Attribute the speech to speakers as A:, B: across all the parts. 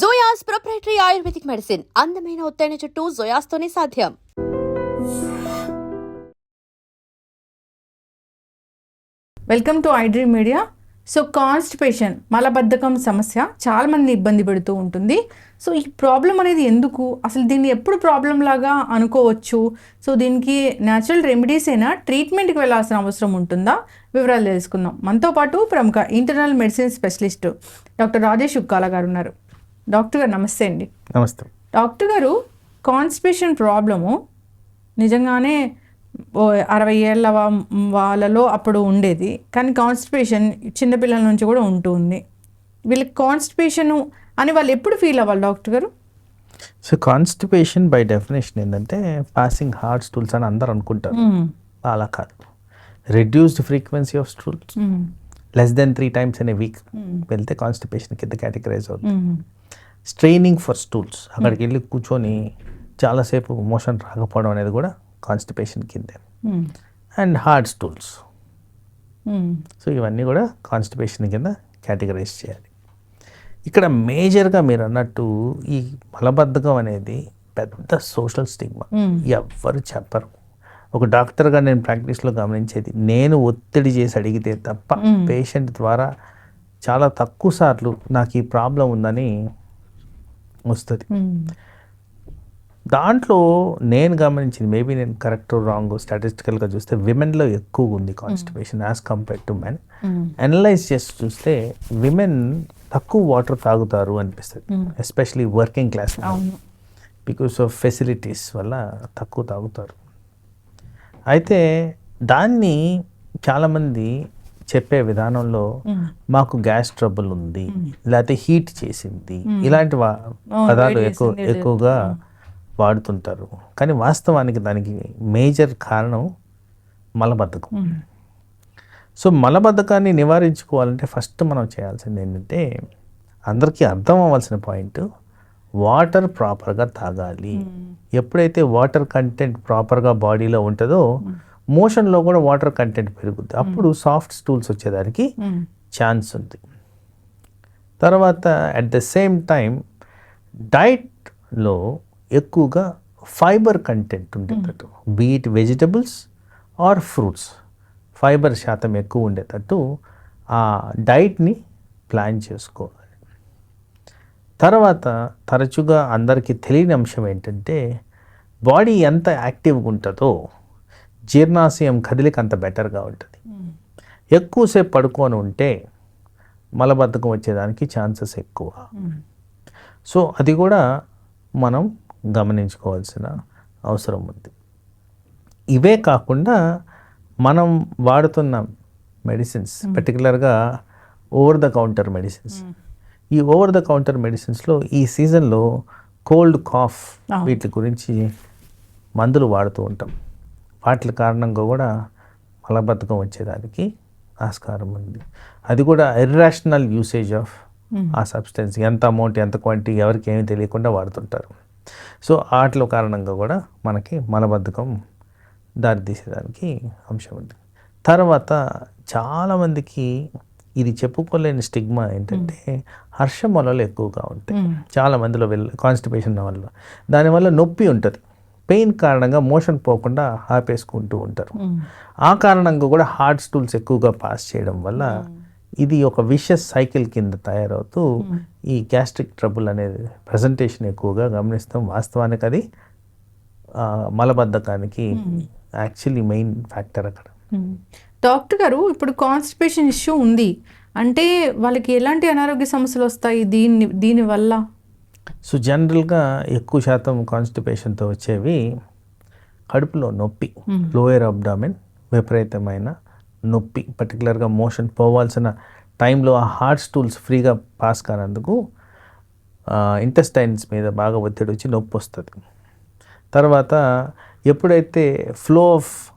A: జోయాస్ proprietary ayurvedic medicine అందమైన ఒత్తైన చుట్టూ జోయాస్తోనే సాధ్యం.
B: Welcome to iDream media so constipation మలబద్ధకం సమస్య చాలా మంది ఇబ్బంది పెడుతూ ఉంటుంది. సో ఈ ప్రాబ్లం అనేది ఎందుకు? అసలు దీన్ని ఎప్పుడు ప్రాబ్లం లాగా అనుకోవచ్చు? సో దీనికి న్యాచురల్ రెమెడీస్ అయినా ట్రీట్మెంట్కి వెళ్ళాల్సిన అవసరం ఉంటుందా? వివరాలు తెలుసుకుందాం. మనతో పాటు ప్రముఖ internal medicine specialist doctor Rajesh Ukkala గారు ఉన్నారు. డాక్టర్ గారు నమస్తే అండి.
C: నమస్తే.
B: డాక్టర్ గారు కాన్స్టిపేషన్ ప్రాబ్లము నిజంగానే అరవై ఏళ్ళ వాళ్ళలో అప్పుడు ఉండేది. కానీ కాన్స్టిపేషన్ చిన్నపిల్లల నుంచి కూడా ఉంటుంది వీళ్ళకి కాన్స్టిపేషన్ అని వాళ్ళు ఎప్పుడు ఫీల్ అవ్వాలి డాక్టర్ గారు?
C: సో కాన్స్టిపేషన్ బై డెఫినేషన్ ఏంటంటే పాసింగ్ హార్ట్ స్టూల్స్ అని అందరు అనుకుంటారు. అలా కాదు. Reduced frequency of stools. Less than three times in a week వెళ్తే కాన్స్టిపేషన్ కింద కేటగరైజ్ అవుతుంది.
B: మ్మ్.
C: స్ట్రైనింగ్ ఫర్ స్టూల్స్ అక్కడికి వెళ్ళి కూర్చొని చాలాసేపు మోషన్ రాకపోవడం అనేది కూడా కాన్స్టిపేషన్ కిందే
B: మ్మ్.
C: And hard stools
B: hmm.
C: So ఇవన్నీ కూడా కాన్స్టిపేషన్ కింద కేటగరైజ్ చేయాలి ఇక్కడ మేజర్గా మీరు అన్నట్టు ఈ మలబద్ధకం అనేది పెద్ద సోషల్ స్టిగ్మా. ఎవ్వరు చెప్పరు ఒక డాక్టర్గా నేను ప్రాక్టీస్లో గమనించేది నేను ఒత్తిడి చేసి అడిగితే తప్ప. పేషెంట్ ద్వారా చాలా తక్కువ సార్లు నాకు ఈ ప్రాబ్లం ఉందని వస్తుంది. దాంట్లో నేను గమనించింది మేబీ నేను కరెక్ట్ రాంగ్ స్టాటిస్టికల్గా చూస్తే విమెన్లో ఎక్కువ ఉంది constipation as compared to men. Analyze చేసి చూస్తే విమెన్ తక్కువ వాటర్ తాగుతారు అనిపిస్తుంది. Especially working class because of facilities వల్ల తక్కువ తాగుతారు అయితే దాన్ని చాలామంది చెప్పే విధానంలో. మాకు గ్యాస్ ట్రబుల్ ఉంది లేకపోతే హీట్ చేసింది. ఇలాంటి వా- పదాలు ఎక్కువ. ఎక్కువగా వాడుతుంటారు. కానీ వాస్తవానికి దానికి మేజర్ కారణం మలబద్ధకం. సో మలబద్ధకాన్ని నివారించుకోవాలంటే ఫస్ట్ మనం చేయాల్సింది ఏంటంటే అందరికీ అర్థం అవ్వాల్సిన పాయింట్ వాటర్ ప్రాపర్గా తాగాలి. ఎప్పుడైతే వాటర్ కంటెంట్ ప్రాపర్గా బాడీలో ఉంటుందో మోషన్లో కూడా వాటర్ కంటెంట్ పెరుగుద్ది. అప్పుడు సాఫ్ట్ స్టూల్స్ వచ్చేదానికి
B: ఛాన్స్
C: ఉంది. తర్వాత అట్ ద సేమ్ టైం డైట్లో ఎక్కువగా ఫైబర్ కంటెంట్ ఉండేటట్టు beet vegetables or fruits fiber శాతం ఎక్కువ ఉండేటట్టు ఆ డైట్ని ప్లాన్ చేసుకోవాలి. తర్వాత తరచుగా అందరికీ తెలియని అంశం ఏంటంటే బాడీ ఎంత యాక్టివ్గా ఉంటుందో జీర్ణాశయం కదిలిక అంత బెటర్గా ఉంటుంది. ఎక్కువసేపు పడుకొని ఉంటే మలబద్ధకం వచ్చేదానికి ఛాన్సెస్ ఎక్కువ. సో అది కూడా మనం గమనించుకోవాల్సిన అవసరం ఉంది. ఇవే కాకుండా మనం వాడుతున్న మెడిసిన్స్ పర్టికులర్గా ఓవర్ ద కౌంటర్ మెడిసిన్స్. ఈ ఓవర్ ద కౌంటర్ మెడిసిన్స్లో ఈ సీజన్లో కోల్డ్ కాఫ్. వీటి గురించి మందులు వాడుతూ ఉంటాం. వాటి కారణంగా కూడా మలబద్ధకం వచ్చేదానికి ఆస్కారం ఉంది. అది కూడా ఇర్రాషనల్ యూసేజ్ ఆఫ్. ఆ సబ్స్టెన్స్ ఎంత అమౌంట్ ఎంత క్వాంటిటీ ఎవరికి ఏమీ తెలియకుండా వాడుతుంటారు. సో వాటిలో కారణంగా కూడా మనకి మలబద్ధకం దారితీసేదానికి అంశం ఉంది. తర్వాత చాలామందికి ఇది చెప్పుకోలేని స్టిగ్మా ఏంటంటే హర్షమలలు ఎక్కువగా ఉంటాయి. చాలా మందిలో వెళ్ళ కాన్స్టిపేషన్ వల్ల. దానివల్ల నొప్పి ఉంటుంది. పెయిన్ కారణంగా మోషన్ పోకుండా ఆపేసుకుంటూ ఉంటారు. ఆ కారణంగా కూడా హార్ట్ స్టూల్స్ ఎక్కువగా పాస్ చేయడం వల్ల ఇది ఒక విషస్ సైకిల్ కింద తయారవుతూ ఈ గ్యాస్ట్రిక్ ట్రబుల్ అనేది ప్రజెంటేషన్ ఎక్కువగా గమనిస్తాం. వాస్తవానికి అది మలబద్ధకానికి యాక్చువల్లీ మెయిన్ ఫ్యాక్టర్ అక్కడ.
B: డాక్టర్ గారు ఇప్పుడు కాన్స్టిపేషన్ ఇష్యూ ఉంది. అంటే వాళ్ళకి ఎలాంటి అనారోగ్య సమస్యలు వస్తాయి? దీని దీనివల్ల?
C: సో జనరల్గా ఎక్కువ శాతం కాన్స్టిపేషన్తో వచ్చేవి కడుపులో నొప్పి లోయర్ అబ్డామిన్ విపరీతమైన నొప్పి పర్టికులర్గా మోషన్ పోవాల్సిన టైంలో ఆ హార్ట్ స్టూల్స్ ఫ్రీగా పాస్ కానందుకు ఇంటెస్టైన్స్ మీద బాగా ఒత్తిడి వచ్చి నొప్పి వస్తుంది. తర్వాత ఎప్పుడైతే ఫ్లో ఆఫ్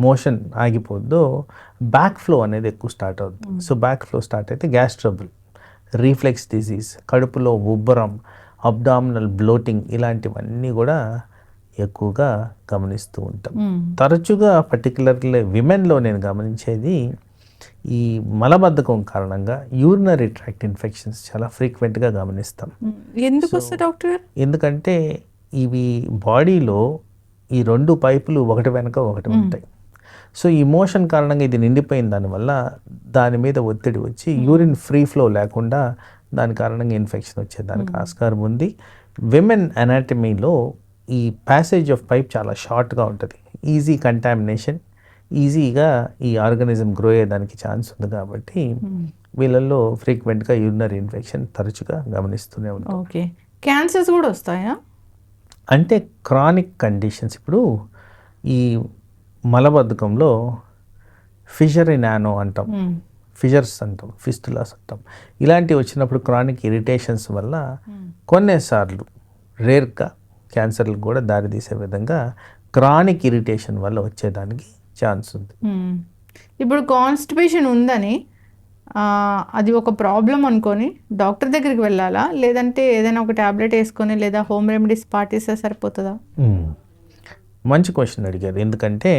C: మోషన్ ఆగిపోద్దో బ్యాక్ ఫ్లో అనేది ఎక్కువ స్టార్ట్ అవుతుంది సో బ్యాక్ ఫ్లో స్టార్ట్ అయితే గ్యాస్ ట్రబుల్ రీఫ్లెక్స్ డిసీజ్ కడుపులో ఉబ్బరం అబ్డామినల్ బ్లోటింగ్ ఇలాంటివన్నీ కూడా ఎక్కువగా గమనిస్తూ ఉంటాం.
B: మ్మ్.
C: తరచుగా పర్టికులర్లీ విమెన్లో నేను గమనించేది ఈ మలబద్ధకం కారణంగా యూరినరీ ట్రాక్ట్ ఇన్ఫెక్షన్స్ చాలా ఫ్రీక్వెంట్గా గమనిస్తాం.
B: మ్మ్. ఎందుకు డాక్టర్
C: ఎందుకంటే ఇవి బాడీలో ఈ రెండు పైపులు ఒకటి వెనక ఒకటి ఉంటాయి. సో ఈ మోషన్ కారణంగా ఇది నిండిపోయిన దానివల్ల దాని మీద ఒత్తిడి వచ్చి యూరిన్ ఫ్రీ ఫ్లో లేకుండా దాని కారణంగా ఇన్ఫెక్షన్ వచ్చేదానికి ఆస్కారం ఉంది. విమెన్ అనాటమీలో ఈ ప్యాసేజ్ ఆఫ్ పైప్ చాలా షార్ట్గా ఉంటుంది. ఈజీ కంటామినేషన్ ఈజీగా ఈ ఆర్గానిజం గ్రో అయ్యేదానికి ఛాన్స్ ఉంది కాబట్టి వీళ్ళల్లో ఫ్రీక్వెంట్గా యూరినరీ ఇన్ఫెక్షన్ తరచుగా గమనిస్తూనే ఉంటాం.
B: ఓకే. క్యాన్సర్స్ కూడా వస్తాయా?
C: అంటే క్రానిక్ కండిషన్స్ ఇప్పుడు ఈ మలబద్ధకంలో ఫిషరీ నానో అంటాం.
B: మ్మ్.
C: ఫిషర్స్ అంటాం ఫిస్టులాస్ అంటాం ఇలాంటివి వచ్చినప్పుడు క్రానిక్ ఇరిటేషన్స్ వల్ల కొన్నిసార్లు రేర్గా క్యాన్సర్లకు కూడా దారితీసే విధంగా క్రానిక్ ఇరిటేషన్ వల్ల వచ్చేదానికి ఛాన్స్ ఉంది.
B: ఇప్పుడు కాన్స్టిపేషన్ ఉందని అది ఒక ప్రాబ్లం అనుకొని డాక్టర్ దగ్గరికి వెళ్ళాలా లేదంటే ఏదైనా ఒక ట్యాబ్లెట్ వేసుకొని లేదా హోమ్ రెమెడీస్ పాటిస్తే సరిపోతుందా.
C: మంచి క్వశ్చన్ అడిగారు ఎందుకంటే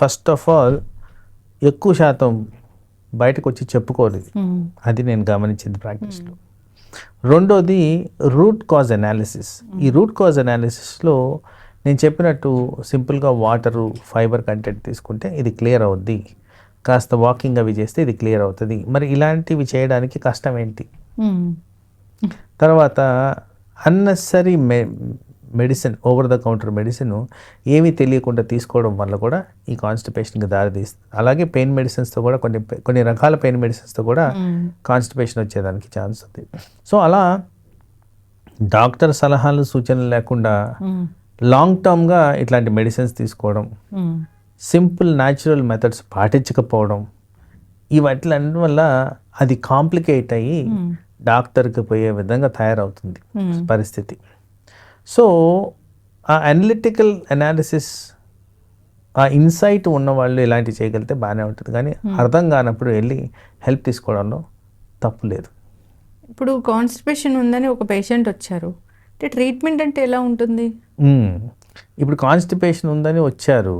C: ఫస్ట్ ఆఫ్ ఆల్ ఎక్కువ శాతం బయటకు వచ్చి చెప్పుకోలేదు. అది నేను గమనించింది ప్రాక్టీస్లో. రెండోది రూట్ కాజ్ అనాలిసిస్. ఈ రూట్ కాజ్ అనాలిసిస్లో నేను చెప్పినట్టు సింపుల్గా వాటరు ఫైబర్ కంటెంట్ తీసుకుంటే ఇది క్లియర్ అవుద్ది. కాస్త వాకింగ్ అవి చేస్తే ఇది క్లియర్ అవుతుంది. మరి ఇలాంటివి చేయడానికి కష్టం ఏంటి. తర్వాత అన్నెసరీ మె medicine over the counter medicine ఏమీ తెలియకుండా తీసుకోవడం వల్ల కూడా ఈ కాన్స్టిపేషన్కి దారితీస్తుంది అలాగే పెయిన్ మెడిసిన్స్తో కూడా కొన్ని కొన్ని రకాల పెయిన్ మెడిసిన్స్తో కూడా. కాన్స్టిపేషన్ వచ్చేదానికి ఛాన్స్ ఉంది సో అలా డాక్టర్ సలహాలు సూచనలు లేకుండా. లాంగ్ టర్మ్గా ఇట్లాంటి మెడిసిన్స్ తీసుకోవడం. సింపుల్ న్యాచురల్ మెథడ్స్ పాటించకపోవడం ఇవట్లన్నిటి వల్ల అది కాంప్లికేట్ అయ్యి
B: మ్మ్.
C: డాక్టర్కి పోయే విధంగా తయారవుతుంది. పరిస్థితి సో ఆ అనలిటికల్ అనాలిసిస్ ఆ ఇన్సైట్ ఉన్న వాళ్ళు ఇలాంటివి చేయగలిగితే బాగానే ఉంటుంది. కానీ అర్థం కానప్పుడు వెళ్ళి హెల్ప్ తీసుకోవడంలో తప్పు లేదు.
B: ఇప్పుడు కాన్స్టిపేషన్ ఉందని ఒక పేషెంట్ వచ్చారు. అంటే ట్రీట్మెంట్ అంటే ఎలా ఉంటుంది?
C: మ్మ్. ఇప్పుడు కాన్స్టిపేషన్ ఉందని వచ్చారు.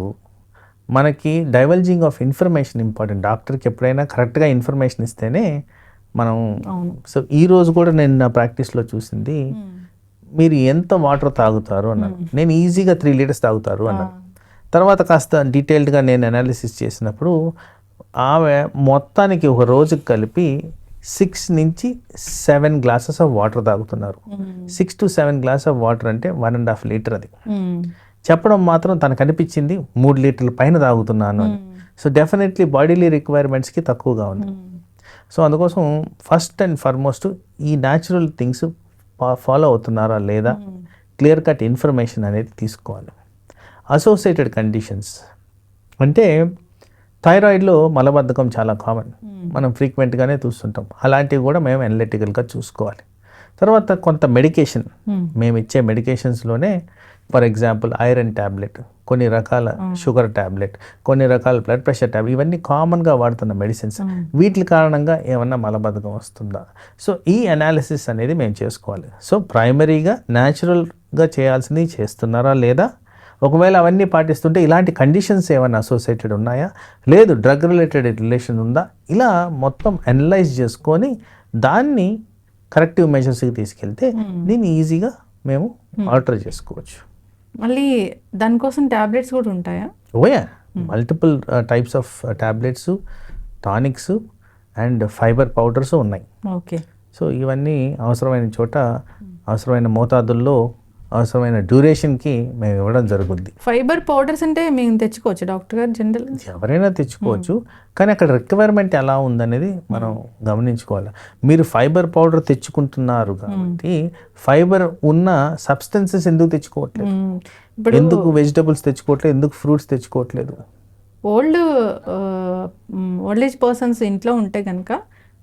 C: మనకి డైవల్జింగ్ ఆఫ్ ఇన్ఫర్మేషన్ ఇంపార్టెంట్ డాక్టర్కి ఎప్పుడైనా కరెక్ట్గా ఇన్ఫర్మేషన్ ఇస్తేనే మనం సో ఈ రోజు కూడా నేను నా ప్రాక్టీస్లో చూసింది
B: మ్మ్.
C: మీరు ఎంత వాటర్ తాగుతారు అన్నాను నేను ఈజీగా త్రీ లీటర్స్ తాగుతారు అన్నాను. తర్వాత కాస్త డీటెయిల్డ్గా నేను అనాలిసిస్ చేసినప్పుడు ఆమె మొత్తానికి ఒక రోజుకి కలిపి సిక్స్ నుంచి సెవెన్ గ్లాసెస్ ఆఫ్ వాటర్ తాగుతున్నారు. Six to seven glass of water అంటే వన్ అండ్ హాఫ్ లీటర్ అది
B: మ్మ్.
C: చెప్పడం మాత్రం తనకు అనిపించింది మూడు లీటర్ల పైన తాగుతున్నాను అని సో డెఫినెట్లీ బాడీలీ రిక్వైర్మెంట్స్కి తక్కువగా ఉంది. సో అందుకోసం ఫస్ట్ అండ్ ఫార్మోస్ట్ ఈ న్యాచురల్ థింగ్స్ ఫాలో అవుతున్నారా లేదా? క్లియర్ కట్ ఇన్ఫర్మేషన్ అనేది తీసుకోవాలి. Associated conditions. అంటే థైరాయిడ్లో మలబద్ధకం చాలా కామన్. మనం ఫ్రీక్వెంట్గానే చూస్తుంటాం. అలాంటివి కూడా మేము అనలిటికల్గా చూసుకోవాలి. తర్వాత కొంత మెడికేషన్.
B: మ్మ్.
C: ఇచ్చే మెడికేషన్స్లోనే ఫర్ ఎగ్జాంపుల్ ఐరన్ ట్యాబ్లెట్ కొన్ని రకాల షుగర్ ట్యాబ్లెట్ కొన్ని రకాల బ్లడ్ ప్రెషర్ ట్యాబ్లెట్ ఇవన్నీ కామన్గా వాడుతున్న మెడిసిన్స్. వీటి కారణంగా ఏమన్నా మలబద్ధకం వస్తుందా? సో ఈ అనాలిసిస్ అనేది మేము చేసుకోవాలి. సో ప్రైమరీగా న్యాచురల్గా చేయాల్సింది చేస్తున్నారా లేదా? ఒకవేళ అవన్నీ పాటిస్తుంటే ఇలాంటి కండిషన్స్ ఏమైనా అసోసియేటెడ్ ఉన్నాయా? లేదు డ్రగ్ రిలేటెడ్ రిలేషన్ ఉందా? ఇలా మొత్తం అనలైజ్ చేసుకొని దాన్ని కరెక్టివ్ మెజర్స్కి తీసుకెళ్తే దీన్ని ఈజీగా మేము ఆల్టర్ చేసుకోవచ్చు.
B: మళ్ళీ దానికోసం ట్యాబ్లెట్స్ కూడా ఉంటాయా?
C: ఓయా multiple types of tablets tonics and fiber powders ఉన్నాయి.
B: ఓకే.
C: సో ఇవన్నీ అవసరమైన చోట అవసరమైన మోతాదుల్లో అవసరమైన డ్యూరేషన్కి మేము ఇవ్వడం జరుగుద్ది.
B: ఫైబర్ పౌడర్స్ అంటే మేము తెచ్చుకోవచ్చు డాక్టర్ గారు జనరల్?
C: ఎవరైనా తెచ్చుకోవచ్చు కానీ అక్కడ రిక్వైర్మెంట్ ఎలా ఉందనేది మనం గమనించుకోవాలి. మీరు ఫైబర్ పౌడర్ తెచ్చుకుంటున్నారు కాబట్టి ఫైబర్ ఉన్న సబ్స్టెన్సెస్ ఎందుకు తెచ్చుకోవట్లేదు?
B: ఇప్పుడు
C: ఎందుకు వెజిటబుల్స్ తెచ్చుకోవట్లేదు? ఎందుకు ఫ్రూట్స్ తెచ్చుకోవట్లేదు?
B: ఓల్డ్ ఓల్డ్ ఏజ్ పర్సన్స్ ఇంట్లో ఉంటే కనుక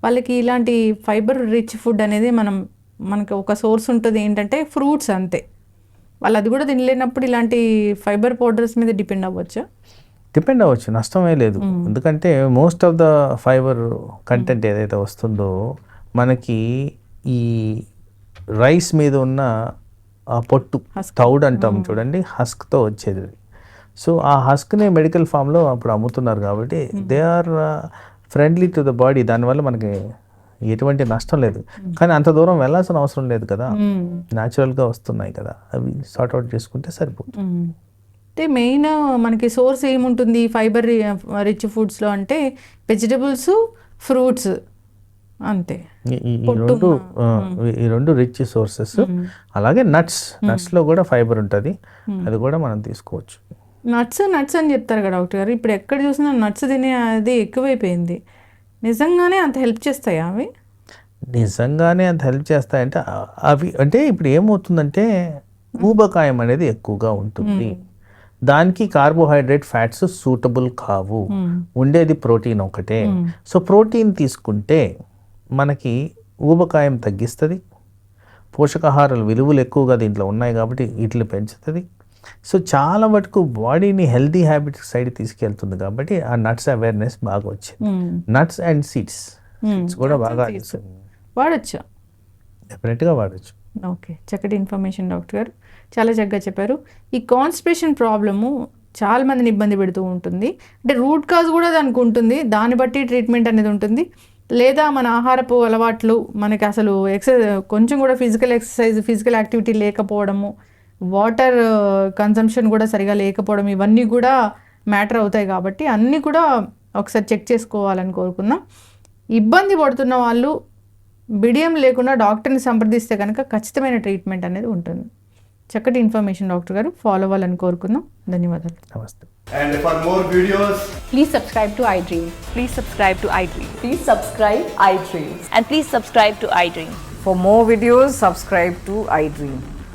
B: వాళ్ళకి ఇలాంటి ఫైబర్ రిచ్ ఫుడ్ అనేది మనం మనకి ఒక సోర్స్ ఉంటుంది ఏంటంటే ఫ్రూట్స్ అంతే. వాళ్ళు అది కూడా తినలేనప్పుడు ఇలాంటి ఫైబర్ పౌడర్స్ మీద డిపెండ్ అవ్వచ్చా?
C: డిపెండ్ అవ్వచ్చు. నష్టమే లేదు. ఎందుకంటే most of the fiber content ఏదైతే వస్తుందో మనకి ఈ రైస్ మీద ఉన్న ఆ పొట్టు తౌడ్ అంటాం చూడండి హస్క్తో వచ్చేది. సో ఆ హస్క్ని మెడికల్ ఫామ్లో అప్పుడు అమ్ముతున్నారు కాబట్టి they are friendly to the body. దానివల్ల మనకి ఎటువంటి నష్టం లేదు. కానీ అంత దూరం వెళ్ళాల్సిన అవసరం లేదు కదా. న్యాచురల్గా వస్తున్నాయి కదా. అవి సార్ట్ అవుట్ చేసుకుంటే సరిపోతుంది.
B: అంటే మెయిన్ మనకి సోర్స్ ఏముంటుంది? ఫైబర్ రిచ్ ఫుడ్స్లో అంటే వెజిటబుల్స్ ఫ్రూట్స్ అంతే.
C: ఈ- రెండు ఈ రెండు రిచ్ సోర్సెస్ అలాగే నట్స్ నట్స్లో కూడా ఫైబర్ ఉంటుంది. అది కూడా మనం తీసుకోవచ్చు.
B: నట్స్ నట్స్ అని చెప్తారు కదా డాక్టర్ గారు. ఇప్పుడు ఎక్కడ చూసినా నట్స్ తినే అది ఎక్కువైపోయింది. నిజంగానే అంత హెల్ప్ చేస్తాయా అవి?
C: నిజంగానే అంత హెల్ప్ చేస్తాయంటే అవి అంటే ఇప్పుడు ఏమవుతుందంటే ఊబకాయం అనేది ఎక్కువగా ఉంటుంది. దానికి కార్బోహైడ్రేట్ ఫ్యాట్స్ సూటబుల్ కావు. ఉండేది ప్రోటీన్ ఒకటే. సో ప్రోటీన్ తీసుకుంటే మనకి ఊబకాయం తగ్గిస్తుంది. పోషకాహారాల విలువలు ఎక్కువగా దీంట్లో ఉన్నాయి కాబట్టి వీటిని పెంచుతుంది. సో చాలా మటుకు బాడీని హెల్తీ హ్యాబిట్స్ సైడ్ తీసుకెళ్తుంది కాబట్టి ఆ నట్స్ అవేర్నెస్ బాగా వచ్చింది.
B: మ్మ్.
C: Nuts and seeds.
B: మ్మ్.
C: కూడా బాగా
B: వాడచ్చు?
C: డెఫినెట్గా వాడచ్చు.
B: ఓకే చక్కటి ఇన్ఫర్మేషన్ డాక్టర్ గారు చాలా చక్కగా చెప్పారు. ఈ కాన్స్టిపేషన్ ప్రాబ్లము చాలా మందిని ఇబ్బంది పెడుతూ ఉంటుంది. అంటే రూట్ కాజ్ కూడా దానికి ఉంటుంది. దాన్ని బట్టి ట్రీట్మెంట్ అనేది ఉంటుంది. లేదా మన ఆహారపు అలవాట్లు మనకి అసలు ఎక్సర్సైజ్ కొంచెం కూడా ఫిజికల్ ఎక్సర్సైజ్ ఫిజికల్ యాక్టివిటీ లేకపోవడము వాటర్ కన్సంప్షన్ కూడా సరిగా లేకపోవడం ఇవన్నీ కూడా మ్యాటర్ అవుతాయి కాబట్టి అన్నీ కూడా ఒకసారి చెక్ చేసుకోవాలని కోరుకుందాం ఇబ్బంది పడుతున్న వాళ్ళు బిడియం లేకుండా డాక్టర్ని సంప్రదిస్తే కనుక ఖచ్చితమైన ట్రీట్మెంట్ అనేది ఉంటుంది చక్కటి ఇన్ఫర్మేషన్ డాక్టర్ గారు ఫాలో అవ్వాలని కోరుకుందాం ధన్యవాదాలు
C: నమస్తే
D: And for more videos,
E: Please subscribe to iDream.
F: Please subscribe to iDream.
E: Please subscribe iDream.
F: And please subscribe to iDream.
G: For more videos, subscribe to iDream.